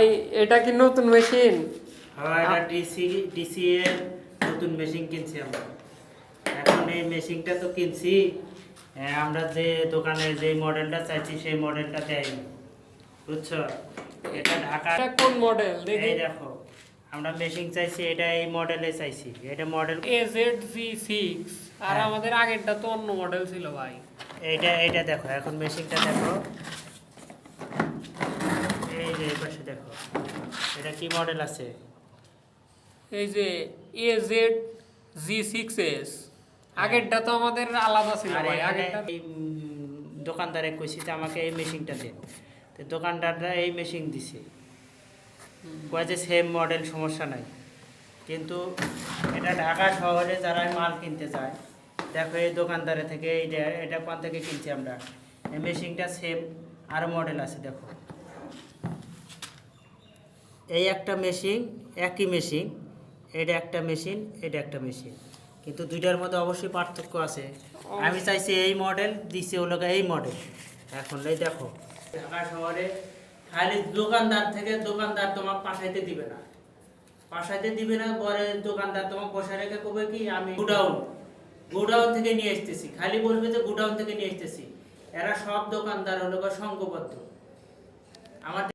এই- এটা কি নতুন মেশিন? হ্যাঁ এটা ডিসি ডিসি এর নতুন মেশিন কিনছি আমরা। এখন এই মেশিনটা তো কিনছি। হ্যাঁ, আমরা যে দোকানে যে মডেলটা চাইছি সেই মডেলটা দেয়নি বুঝছ? এটা ঢাকা এটা কোন মডেল? দেখি এই দেখো। আমরা মেশিন চাইছি এটা এই মডেলে চাইছি। এটা মডেল এজেড জি সিক্স আর হ্যাঁ। আমাদের আগেরটা তো অন্য মডেল ছিল ভাই। এইটা এইটা দেখো এখন মেশিনটা দেখো। দেখো এটা কি মডেল আছে? এই যে এজেড জি সিক্স এস আগেরটা তো আমাদের আলাদা ছিল ভাই আগেরটা এই দোকানদারে কইছি যে আমাকে এই মেশিনটা দেন তো দোকানদাররা এই মেশিন দিছে। কয় যে সেম মডেল সমস্যা নাই। কিন্তু এটা ঢাকা শহরে যারা মাল কিনতে চায় দেখো এই দোকানদারে থেকে এইটা এটা কোন থেকে কিনছি আমরা? এই মেশিনটা সেম আরও মডেল আছে দেখো। এই একটা মেশিন একই মেশিন এটা একটা মেশিন এটা একটা মেশিন কিন্তু দুইটার মধ্যে অবশ্যই পার্থক্য আছে। আমি চাইছি এই মডেল দিছে হলো এই মডেল এখন এই দেখো। ঢাকা শহরে খালি দোকানদার থেকে দোকানদার তোমার পাশাইতে দিবে না। পাশাইতে দিবে না, পরে দোকানদার তোমার বসে রেখে কবে কি, আমি গুডাউন, গোডাউন থেকে নিয়ে আসতেছি। খালি বলবে যে গোডাউন থেকে নিয়ে আসতেছি। এরা সব দোকানদার হলো সংঘবদ্ধ আমার